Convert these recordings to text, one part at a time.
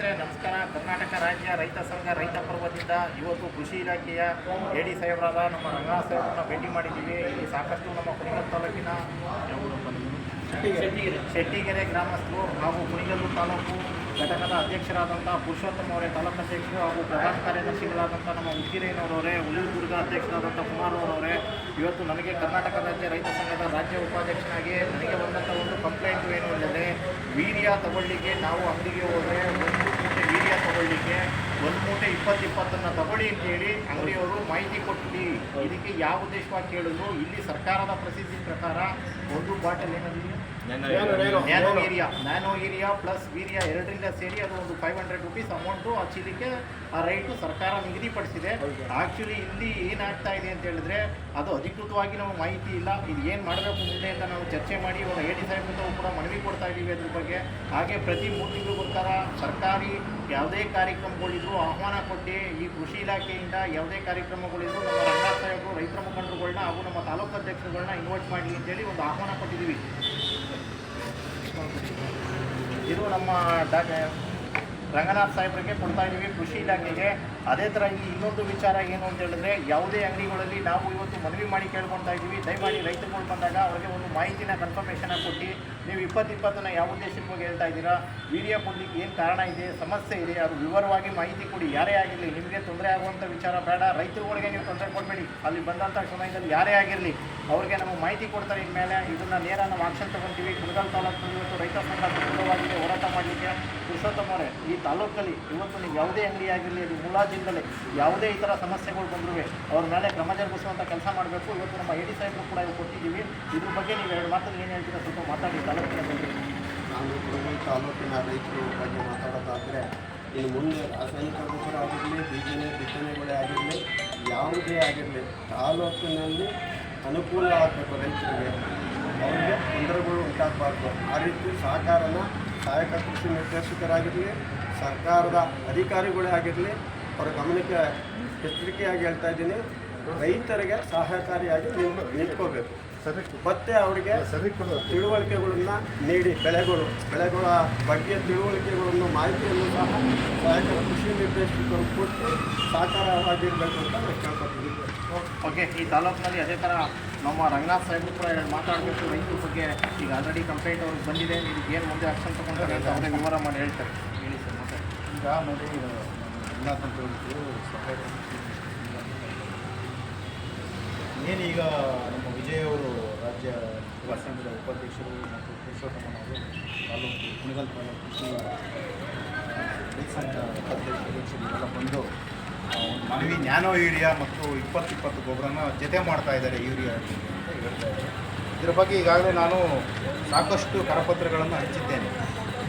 ಸ್ನೇಹಿತರೆ, ನಮಸ್ಕಾರ ಕರ್ನಾಟಕ ರಾಜ್ಯ ರೈತ ಸಂಘ ರೈತ ಪರ್ವದಿಂದ ಇವತ್ತು ಕೃಷಿ ಇಲಾಖೆಯ ಎ ಡಿ ಸಾಹೇಬರಾದ ನಮ್ಮ ರಂಗನಾಥ್ ಸಾಹೇಬ್ರನ್ನ ಭೇಟಿ ಮಾಡಿದ್ದೀವಿ ಇಲ್ಲಿ ಸಾಕಷ್ಟು ನಮ್ಮ ಕುಣಿಗಲ್ ತಾಲೂಕಿನ? ಶೆಟ್ಟಿಗೆರೆ ಗ್ರಾಮಸ್ಥರು ಹಾಗೂ ಕುಣಿಗಲ್ಲು ತಾಲೂಕು ಘಟಕದ ಅಧ್ಯಕ್ಷರಾದಂಥ ಪುರುಷೋತ್ತಮ ಅವರೇ, ತಾಲೂಕು ಅಧ್ಯಕ್ಷರು ಹಾಗೂ ಪ್ರಧಾನ ಕಾರ್ಯದರ್ಶಿಗಳಾದಂಥ ನಮ್ಮ ಉದ್ಗಿರೇನವರವರೇ ಹುಲಿದುರ್ಗ ಅಧ್ಯಕ್ಷರಾದಂಥ ಕುಮಾರ್ ಅವರವರೇ ಇವತ್ತು ನನಗೆ ಕರ್ನಾಟಕ ರಾಜ್ಯ ರೈತ ಸಂಘದ ರಾಜ್ಯ ಉಪಾಧ್ಯಕ್ಷನಾಗಿ ನನಗೆ ಬಂದಂಥ ಒಂದು ಕಂಪ್ಲೇಂಟು ಏನು ಅಂದರೆ, ವೀರ್ಯ ತಗೊಳ್ಳಿಕ್ಕೆ ನಾವು ಅಂಗಡಿಗೆ ಹೋದರೆ ಒಂದು ಮೂಟೆ ವೀರ್ಯ ತಗೊಳ್ಳಿಕ್ಕೆ ಒಂದು ಮೂಟೆ ಇಪ್ಪತ್ತು ಇಪ್ಪತ್ತನ್ನು ತಗೊಳ್ಳಿ ಅಂತೇಳಿ ಅಂಗಡಿಯವರು ಮಾಹಿತಿ ಕೊಟ್ಟು ಇದಕ್ಕೆ ಯಾವ ಉದ್ದೇಶವಾಗಿ ಕೇಳಿದ್ರು, ಇಲ್ಲಿ ಸರ್ಕಾರದ ಪ್ರಸಿದ್ಧಿ ಪ್ರಕಾರ ಒಂದು ಬಾಟಲ್ ಏನದು nano urea nano urea plus ವೀರಿಯಾ ಎರಡರಿಂದ ಸೇರಿ ಅದು ಒಂದು ಫೈವ್ ಹಂಡ್ರೆಡ್ ರುಪೀಸ್ ಅಮೌಂಟು ಆ ಚೀಲಿಗೆ ಆ ರೈಟು ಸರ್ಕಾರ ನಿಗದಿಪಡಿಸಿದೆ. ಆ್ಯಕ್ಚುಲಿ ಇಲ್ಲಿ ಏನಾಗ್ತಾ ಇದೆ ಅಂತ ಹೇಳಿದ್ರೆ ಅದು ಅಧಿಕೃತವಾಗಿ ನಮಗೆ ಮಾಹಿತಿ ಇಲ್ಲ. ಇದು ಏನು ಮಾಡಬೇಕು ಮುಂದೆ ಅಂತ ನಾವು ಚರ್ಚೆ ಮಾಡಿ ಇವಾಗ ಎ ಡಿ ಕೂಡ ಮನವಿ ಕೊಡ್ತಾ ಇದ್ದೀವಿ ಅದ್ರ ಬಗ್ಗೆ. ಹಾಗೆ ಪ್ರತಿ ಮೂರು ಸರ್ಕಾರಿ ಯಾವುದೇ ಕಾರ್ಯಕ್ರಮಗಳಿದ್ರು ಆಹ್ವಾನ ಕೊಟ್ಟು ಈ ಕೃಷಿ ಇಲಾಖೆಯಿಂದ ಯಾವುದೇ ಕಾರ್ಯಕ್ರಮಗಳಿದ್ರು ನಮ್ಮ ರಂಗನಾಥ್ ಸಾಹೇಬರು ರೈತರ ಮುಖಂಡರುಗಳನ್ನ ಹಾಗೂ ನಮ್ಮ ತಾಲೂಕು ಅಧ್ಯಕ್ಷರುಗಳನ್ನ ಇನ್ವೈಟ್ ಮಾಡಿ ಅಂತೇಳಿ ಒಂದು ಆಹ್ವಾನ ಕೊಟ್ಟಿದ್ದೀವಿ. ಇದು ನಮ್ಮ ಡಾ ರಂಗನಾಥ್ ಸಾಹೇಬ್ರಿಗೆ ಕೊಡ್ತಾ ಇದ್ದೀವಿ. ಕೃಷಿ ಇಲಾಖೆಗೆ ಅದೇ ಥರ ಈ ಇನ್ನೊಂದು ವಿಚಾರ ಏನು ಅಂತ ಹೇಳಿದ್ರೆ, ಯಾವುದೇ ಅಂಗಡಿಗಳಲ್ಲಿ ನಾವು ಇವತ್ತು ಮನವಿ ಮಾಡಿ ಕೇಳ್ಕೊಳ್ತಾ ಇದ್ದೀವಿ. ದಯಮಾಡಿ ರೈತರುಗಳು ಬಂದಾಗ ಅವರಿಗೆ ಒಂದು ಮಾಹಿತಿನ ಕನ್ಫರ್ಮೇಷನ್ ಕೊಟ್ಟು ನೀವು ಇಪ್ಪತ್ತು ಇಪ್ಪತ್ತನ್ನ ಯಾವ ಉದ್ದೇಶಕ್ಕೆ ಹೇಳ್ತಾ ಇದ್ದೀರಾ ವಿಡಿಯೋ ಕೊಡ್ಲಿಕ್ಕೆ ಏನು ಕಾರಣ ಇದೆ, ಸಮಸ್ಯೆ ಇದೆ, ಅದು ವಿವರವಾಗಿ ಮಾಹಿತಿ ಕೊಡಿ. ಯಾರೇ ಆಗಿರಲಿ, ನಿಮಗೆ ತೊಂದರೆ ಆಗುವಂಥ ವಿಚಾರ ಬೇಡ. ರೈತರುಗಳಿಗೆ ನೀವು ತೊಂದರೆ ಕೊಡಬೇಡಿ. ಅಲ್ಲಿ ಬಂದಂಥ ಸಮಯದಲ್ಲಿ ಯಾರೇ ಆಗಿರಲಿ, ಅವ್ರಿಗೆ ನಮಗೆ ಮಾಹಿತಿ ಕೊಡ್ತಾರೆ ಇನ್ಮೇಲೆ. ಇದನ್ನ ನೇರ ನಾವು ಆಕ್ಷನ್ ತಗೊಂತೀವಿ. ಕುಣಗಲ್ ತಾಲೂಕು ಇವತ್ತು ರೈತ ಸಂಘ ಹೋರಾಟ ಮಾಡಲಿಕ್ಕೆ. ಪುರುಷೋತ್ತಮ ಈ ತಾಲೂಕಲ್ಲಿ ಇವತ್ತು ನೀವು ಯಾವುದೇ ಅಂಗಡಿ ಆಗಿರಲಿ, ಅದು ಯಾವುದೇ ಈ ಥರ ಸಮಸ್ಯೆಗಳು ಬಂದರೂ ಅವ್ರ ಮೇಲೆ ಕ್ರಮ ಜರುಗಿಸುವಂಥ ಕೆಲಸ ಮಾಡಬೇಕು. ಇವತ್ತು ನಮ್ಮ ಎ ಡಿ ಸಾಹೇಬರು ಕೂಡ ಇವು ಕೊಟ್ಟಿದ್ದೀವಿ. ಇದ್ರ ಬಗ್ಗೆ ನೀವು ಎರಡು ಮಾತಲ್ಲಿ ಏನು ಹೇಳ್ತೀರಾ? ಸ್ವಲ್ಪ ಮಾತಾಡಿ, ತಾಲೂಕಿನ ಬಗ್ಗೆ. ನಾನು ಕೊಡಗು ತಾಲೂಕಿನ ರೈತರ ಬಗ್ಗೆ ಮಾತಾಡೋದಾದರೆ, ಇನ್ನು ಮುಂದೆ ರಾಸಾಯನಿಕ ಗೊಬ್ಬರ ಆಗಿರಲಿ, ಬೀಜನೆ ಬಿತ್ತನೆಗಳೇ ಆಗಿರಲಿ, ಯಾವುದೇ ಆಗಿರಲಿ, ತಾಲೂಕಿನಲ್ಲಿ ಅನುಕೂಲ ಆಗಬೇಕು ರೈತರಿಗೆ. ಅವರಿಗೆ ತೊಂದರೆಗಳು ಉಂಟಾಗಬಾರ್ದು. ಆ ರೀತಿ ಸಹಕಾರನ ಸಹಾಯಕ ಕೃಷಿ ನಿರ್ದೇಶಕರಾಗಿರಲಿ, ಸರ್ಕಾರದ ಅಧಿಕಾರಿಗಳೇ ಆಗಿರಲಿ ಅವರ ಗಮನಕ್ಕೆ ಎಚ್ಚರಿಕೆಯಾಗಿ ಹೇಳ್ತಾ ಇದ್ದೀನಿ. ರೈತರಿಗೆ ಸಹಕಾರಿಯಾಗಿ ನಿಂತ್ಕೋಬೇಕು. ಮತ್ತೆ ಅವರಿಗೆ ತಿಳುವಳಿಕೆಗಳನ್ನ ನೀಡಿ. ಬೆಳೆಗಳು ಬೆಳೆಗಳ ಬಗ್ಗೆ ತಿಳುವಳಿಕೆಗಳನ್ನು ಮಾಹಿತಿಯನ್ನು ಸಹ ಸಹಕಾರ ಕೃಷಿ ನಿರ್ದೇಶಕರು ಕೊಟ್ಟು ಸಹಕಾರವಾಗಿರಬೇಕು ಅಂತ ನಾನು ಕೇಳ್ಕೊತೀನಿ ಓಕೆ ಈ ತಾಲೂಕಿನಲ್ಲಿ ಅದೇ ಥರ ನಮ್ಮ ರಂಗನಾಥ್ ಸಾಹೇಬರು ಕೂಡ ಎರಡು ಮಾತಾಡಬೇಕು. ರೈತರ ಬಗ್ಗೆ ಈಗ ಆಲ್ರೆಡಿ ಕಂಪ್ಲೇಂಟ್ ಅವ್ರಿಗೆ ಬಂದಿದೆ. ನೀವು ಏನು ಮುಂದೆ ಆಕ್ಷನ್ ತಗೊಂಡ್ರೆ ಅಂತ ಅವರೇ ವಿವರ ಮಾಡಿ ಹೇಳ್ತಾರೆ. ಹೇಳಿ ಸರ್ ಮತ್ತೆ. ಈಗ ನೋಡಿ ಏನೀಗ ನಮ್ಮ ವಿಜಯ್ ಅವರು ರಾಜ್ಯ ಯುವ ಸಂಘದ ಉಪಾಧ್ಯಕ್ಷರು ಮತ್ತು ಪುರುಷೋತ್ತಮನವರು ತಾಲೂಕು ಕುಣಿಗಲ್ ತಾಲೂಕು ಕೃಷಿ ರೈತ ಸಂಘ ಉಪಾಧ್ಯಕ್ಷರು ಎಲ್ಲ ಬಂದು ಒಂದು ಮನವಿ ನ್ಯಾನೋ ಯೂರಿಯಾ ಮತ್ತು ಇಪ್ಪತ್ತು ಇಪ್ಪತ್ತು ಗೊಬ್ಬರನ ಜೊತೆ ಮಾಡ್ತಾ ಇದ್ದಾರೆ ಯೂರಿಯಾ ಅಂತ ಹೇಳ್ತಾ ಇದ್ದಾರೆ. ಇದರ ಬಗ್ಗೆ ಈಗಾಗಲೇ ನಾನು ಸಾಕಷ್ಟು ಕರಪತ್ರಗಳನ್ನು ಹಂಚಿದ್ದೇನೆ.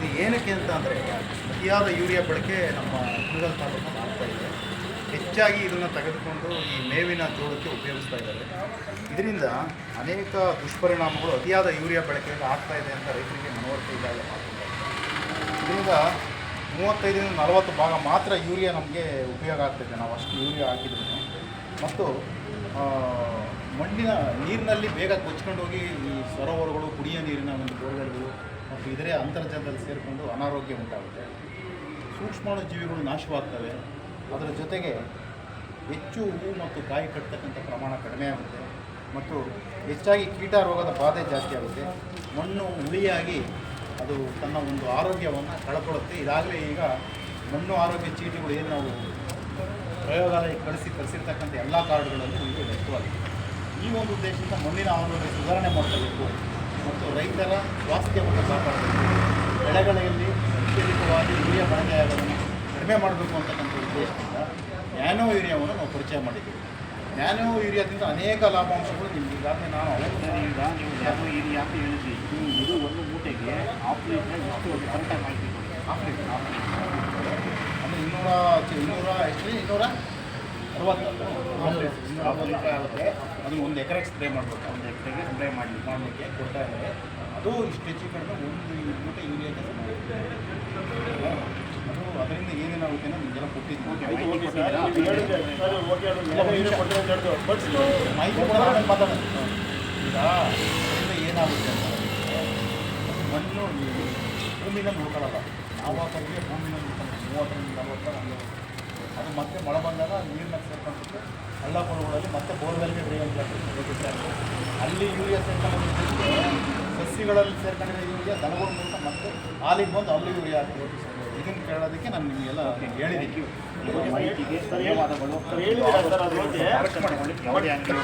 ಇದು ಏನಕ್ಕೆ ಅಂತ ಅಂದರೆ ಅತಿಯಾದ ಯೂರಿಯಾ ಬಳಕೆ ನಮ್ಮ ಕುಣಿಗಲ್ ತಾಲೂಕು ಆಗ್ತಾ ಇದೆ. ಹೆಚ್ಚಾಗಿ ಇದನ್ನು ತೆಗೆದುಕೊಂಡು ಈ ಮೇವಿನ ಜೋಳಕ್ಕೆ ಉಪಯೋಗಿಸ್ತಾ ಇದ್ದಾರೆ. ಇದರಿಂದ ಅನೇಕ ದುಷ್ಪರಿಣಾಮಗಳು ಅತಿಯಾದ ಯೂರಿಯಾ ಬಳಕೆಯಲ್ಲಿ ಆಗ್ತಾ ಇದೆ ಅಂತ ರೈತರಿಗೆ ಮನವರಿಕೆ ಇದ್ದಾಗ ಇದರಿಂದ ಮೂವತ್ತೈದರಿಂದ ನಲವತ್ತು ಭಾಗ ಮಾತ್ರ ಯೂರಿಯಾ ನಮಗೆ ಉಪಯೋಗ ಆಗ್ತಿದೆ ನಾವು ಅಷ್ಟು ಯೂರಿಯಾ ಹಾಕಿದ್ರು ಮತ್ತು ಮಣ್ಣಿನ ನೀರಿನಲ್ಲಿ ಬೇಗ ಕೊಚ್ಕೊಂಡು ಹೋಗಿ ಈ ಸರೋವರಗಳು, ಕುಡಿಯೋ ನೀರಿನ ಒಂದು ಬೋರ್ವೆಲ್ಗಳು ಮತ್ತು ಇದರೇ ಅಂತರ್ಜಲದಲ್ಲಿ ಸೇರಿಕೊಂಡು ಅನಾರೋಗ್ಯ ಉಂಟಾಗುತ್ತೆ. ಸೂಕ್ಷ್ಮಾಣು ಜೀವಿಗಳು ನಾಶವಾಗ್ತವೆ. ಅದರ ಜೊತೆಗೆ ಹೆಚ್ಚು ಹೂವು ಮತ್ತು ಕಾಯಿ ಕಟ್ಟತಕ್ಕಂಥ ಪ್ರಮಾಣ ಕಡಿಮೆ ಆಗುತ್ತೆ. ಮತ್ತು ಹೆಚ್ಚಾಗಿ ಕೀಟ ರೋಗದ ಬಾಧೆ ಜಾಸ್ತಿ ಆಗುತ್ತೆ. ಮಣ್ಣು ಹುಳಿಯಾಗಿ ಅದು ತನ್ನ ಒಂದು ಆರೋಗ್ಯವನ್ನು ಕಳ್ಕೊಳ್ಳುತ್ತೆ. ಇದಾಗಲೇ ಈಗ ಮಣ್ಣು ಆರೋಗ್ಯ ಚೀಟಿಗಳು ಏನು ನಾವು ಪ್ರಯೋಗಾಲಯಕ್ಕೆ ಕಳಿಸಿ ಕಳಿಸಿರ್ತಕ್ಕಂಥ ಎಲ್ಲ ಕಾರ್ಡ್ಗಳಲ್ಲೂ ಇದು ವ್ಯಕ್ತವಾಗಿದೆ. ಈ ಒಂದು ಉದ್ದೇಶದಿಂದ ಮಣ್ಣಿನ ಆರೋಗ್ಯ ಸುಧಾರಣೆ ಮಾಡಬೇಕು ಮತ್ತು ರೈತರ ಸ್ವಾಸ್ಥ್ಯವನ್ನು ಕಾಪಾಡಬೇಕು. ಬೆಳೆಗಳಲ್ಲಿ ಅತ್ಯಧಿಕವಾಗಿ ಯೂರಿಯಾ ಬಳಕೆಯಾಗೋದನ್ನು ಕಡಿಮೆ ಮಾಡಬೇಕು ಅಂತಕ್ಕಂಥ ಉದ್ದೇಶದಿಂದ ನ್ಯಾನೋ ಯೂರಿಯಾವನ್ನು ನಾವು ಪರಿಚಯ ಮಾಡಿದ್ದೀವಿ. ನ್ಯಾನೋ ಯೂರಿಯಾದಿಂದ ಅನೇಕ ಲಾಭಾಂಶಗಳು ನಿಮಗೆ ಈಗಾಗಲೇ ನಾನು ಈಗ ನೀವು ನ್ಯಾನೋ ಏರಿಯಾ ಅಂತ ಹೇಳಿದ್ರಿ. ಇದು ಒಂದು ಮೂಟೆಗೆ ಆಫ್ ಲೀಟ್ರ್ ಎಷ್ಟು ಒಂದು ಕರೆಕ್ಟಾಗಿ ಮಾಹಿತಿ ಆಫ್ ಲೀಟ್ರ್ ಆಫ್ ಅಂದರೆ ಇನ್ನೂರ ಇನ್ನೂರ ಎಷ್ಟು ಇನ್ನೂರ? ಅರವತ್ತು ಆಫ್ ಲೀಟ್ರ್ ಆಗುತ್ತೆ ಅದನ್ನು ಒಂದು ಎಕರೆಗೆ ಸ್ಪ್ರೇ ಮಾಡಬೇಕು. ಒಂದು ಎಕರೆಗೆ ಸ್ಪ್ರೇ ಮಾಡಿ ಮಾಡಲಿಕ್ಕೆ ಕೊಡ್ತಾ ಇದ್ದಾರೆ. ಅದು ಇಷ್ಟು ಹೆಚ್ಚು ಕಡಿಮೆ ಒಂದು ಮೂಟ ಯೂರಿಯಾ ಕೆಲಸ ಮಾಡುತ್ತೆ ಅದು ಅದರಿಂದ ಏನೇನಾಗುತ್ತೆ ಅನ್ನೋದು ನಿಮಗೆಲ್ಲ ಮಾಹಿತಿ ಈಗ ಅದರಿಂದ ಏನಾಗುತ್ತೆ ಅಂತ ಮಣ್ಣು ಭೂಮಿನ ಉಳ್ಕೊಳ್ಳಲ್ಲ ಭೂಮಿನ ಭೂಮಿನಲ್ಲಿ ಮೂವತ್ತರಿಂದ ನಲವತ್ತ ಹಂಗೆ ಅದು ಮತ್ತೆ ಮಳೆ ಬಂದಾಗ ನೀರನ್ನ ಸೇರ್ಕೊಂಡ್ಬಿಟ್ಟು ಹಳ್ಳ ಕೊಳಗಳಲ್ಲಿ ಮತ್ತೆ ಬೋರ್ವೆಲ್ಗೆ ಡ್ರೈನ್ ಅಲ್ಲಿ ಯೂರಿಯಾ ಸೇರ್ಕೊಂಡು ಸಸ್ಯಗಳಲ್ಲಿ ಸೇರ್ಕೊಂಡಿರೋ ಯೂರಿಯಾ ದನಗಳ ಮೂಲಕ ಮತ್ತೆ ಹಾಲಿಗೆ ಬಂದು ಅಲ್ಲಿ ಯೂರಿಯಾ ಹಾಕಿ ಇದನ್ನು ಕೇಳೋದಕ್ಕೆ ನಾನು ನಿಮಗೆಲ್ಲ ಹೇಳಿದ್ದೀನಿ. ಮಾಹಿತಿಗೆ ಧನ್ಯವಾದಗಳು.